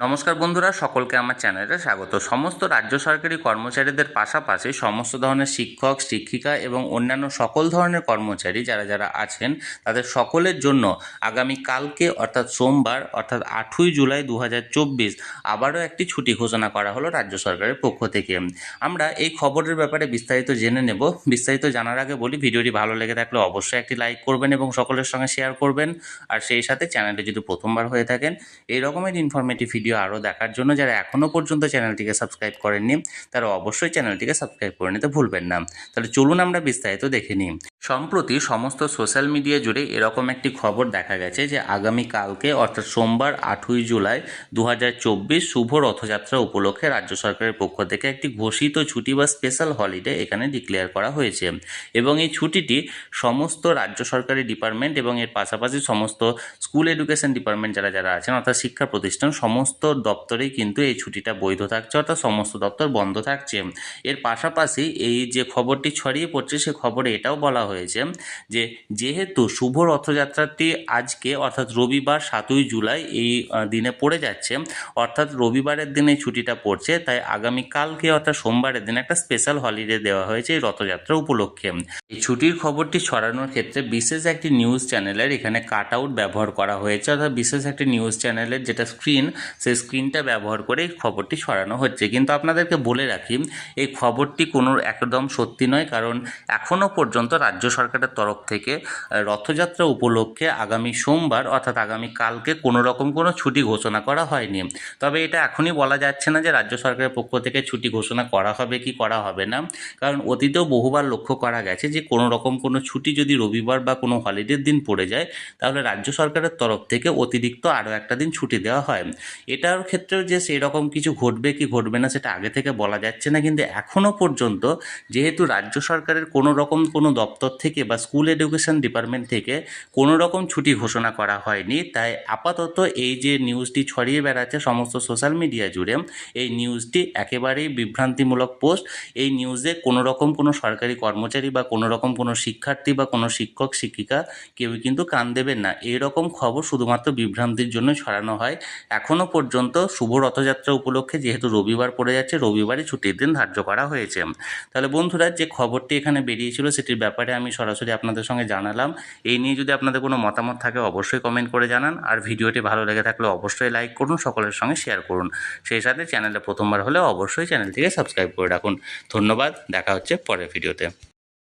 নমস্কার বন্ধুরা, সকলকে আমার চ্যানেলে স্বাগত। সমস্ত রাজ্য সরকারি কর্মচারীদের পাশাপাশি সমস্ত ধরনের শিক্ষক, শিক্ষিকা এবং অন্যান্য সকল ধরনের কর্মচারী যারা যারা আছেন, তাদের সকলের জন্য আগামী কালকে, অর্থাৎ সোমবার, অর্থাৎ আটই জুলাই দু হাজার চব্বিশ, আবারও একটি ছুটি ঘোষণা করা হলো রাজ্য সরকারের পক্ষ থেকে। আমরা এই খবরের ব্যাপারে বিস্তারিত জেনে নেব। বিস্তারিত জানার আগে বলি, ভিডিওটি ভালো লেগে থাকলে অবশ্যই একটি লাইক করবেন এবং সকলের সঙ্গে শেয়ার করবেন। আর সেই সাথে চ্যানেলটি যদি প্রথমবার হয়ে থাকেন, এই রকমের ইনফরমেটিভ ভিডিও আরও দেখার জন্য যারা এখনও পর্যন্ত চ্যানেলটিকে সাবস্ক্রাইব করেননি, তারা অবশ্যই চ্যানেলটিকে সাবস্ক্রাইব করে নিতে ভুলবেন না। তাহলে চলুন আমরা বিস্তারিত দেখে নিই। সম্প্রতি সমস্ত সোশ্যাল মিডিয়া জুড়ে এরকম একটি খবর দেখা গেছে যে আগামী কালকে, অর্থাৎ সোমবার আটই জুলাই দু হাজার চব্বিশ শুভ রথযাত্রা উপলক্ষে রাজ্য সরকারের পক্ষ থেকে একটি ঘোষিত ছুটি বা স্পেশাল হলিডে এখানে ডিক্লেয়ার করা হয়েছে। এবং এই ছুটিটি সমস্ত রাজ্য সরকারি ডিপার্টমেন্ট এবং এর পাশাপাশি সমস্ত স্কুল এডুকেশন ডিপার্টমেন্ট যারা যারা আছেন, অর্থাৎ শিক্ষা প্রতিষ্ঠান, সমস্ত দপ্তরেই কিন্তু এই ছুটিটা বৈধ থাকছে, অর্থাৎ সমস্ত দপ্তর বন্ধ থাকছে। এর পাশাপাশি এই যে খবরটি ছড়িয়ে পড়ছে, সে খবরে এটাও বলা হয়েছে যে, যেহেতু শুভ রথযাত্রাটি আজকে, অর্থাৎ রবিবার সাতই জুলাই এই দিনে পড়ে যাচ্ছে, অর্থাৎ রবিবারের দিনে ছুটিটা পড়ছে, তাই আগামী কালকে অর্থাৎ সোমবারের দিন একটা স্পেশাল হলিডে দেওয়া হয়েছে এই রথযাত্রা উপলক্ষে। এই ছুটির খবরটি ছড়ানোর ক্ষেত্রে বিশেষ একটি নিউজ চ্যানেলের এখানে কাট আউট ব্যবহার করা হয়েছে, অর্থাৎ বিশেষ একটি নিউজ চ্যানেলের যেটা স্ক্রিন সেই স্ক্রিনটা ব্যবহার করে খবরটি ছড়ানো হচ্ছে। কিন্তু আপনাদেরকে বলে রাখি, এই খবরটি কোনো একদম সত্যি নয়, কারণ এখনও পর্যন্ত রাজ্য সরকারের তরফ থেকে রথযাত্রা উপলক্ষে আগামী সোমবার, অর্থাৎ আগামী কালকে কোনো রকম কোনো ছুটি ঘোষণা করা হয়নি। তবে এটা এখনই বলা যাচ্ছে না যে রাজ্য সরকারের পক্ষ থেকে ছুটি ঘোষণা করা হবে কি করা হবে না। কারণ অতীতেও বহুবার লক্ষ্য করা গেছে যে কোনো রকম কোনো ছুটি যদি রবিবার বা কোনো হলিডের দিন পড়ে যায়, তাহলে রাজ্য সরকারের তরফ থেকে অতিরিক্ত আরও একটা দিন ছুটি দেওয়া হয়। এটার ক্ষেত্রেও যে সেই রকম কিছু ঘটবে কি ঘটবে না সেটা আগে থেকে বলা যাচ্ছে না, কিন্তু এখনও পর্যন্ত যেহেতু রাজ্য সরকারের কোনো রকম কোনো দপ্তর থেকে বা স্কুল এডুকেশন ডিপার্টমেন্ট থেকে কোনো রকম ছুটি ঘোষণা করা হয়নি, তাই আপাতত এই যে নিউজটি ছড়িয়ে বেড়াচ্ছে সমস্ত সোশ্যাল মিডিয়া জুড়ে, এই নিউজটি একেবারেই বিভ্রান্তিমূলক পোস্ট। এই নিউজে কোনো রকম কোনো সরকারি কর্মচারী বা কোনো রকম কোনো শিক্ষার্থী বা কোনো শিক্ষক, শিক্ষিকা কেউই কিন্তু কান দেবেন না। এই রকম খবর শুধুমাত্র বিভ্রান্তির জন্য ছড়ানো হয়। এখনও পর্যন্ত শুভ রথযাত্রা উপলক্ষে যেহেতু রবিবার পড়ে যাচ্ছে, রবিবারই ছুটির দিন ধার্য করা হয়েছে। তাহলে বন্ধুরা, যে খবরটি এখানে বেরিয়েছিল সেটির ব্যাপারে আমি সরাসরি আপনাদের সঙ্গে জানালাম। এই নিয়ে যদি আপনাদের কোনো মতামত থাকে, অবশ্যই কমেন্ট করে জানান। আর ভিডিওটি ভালো লেগে থাকলে অবশ্যই লাইক করুন, সকলের সঙ্গে শেয়ার করুন। সেই সাথে চ্যানেলে প্রথমবার হলে অবশ্যই চ্যানেলটিকে সাবস্ক্রাইব করে রাখুন। ধন্যবাদ, দেখা হচ্ছে পরের ভিডিওতে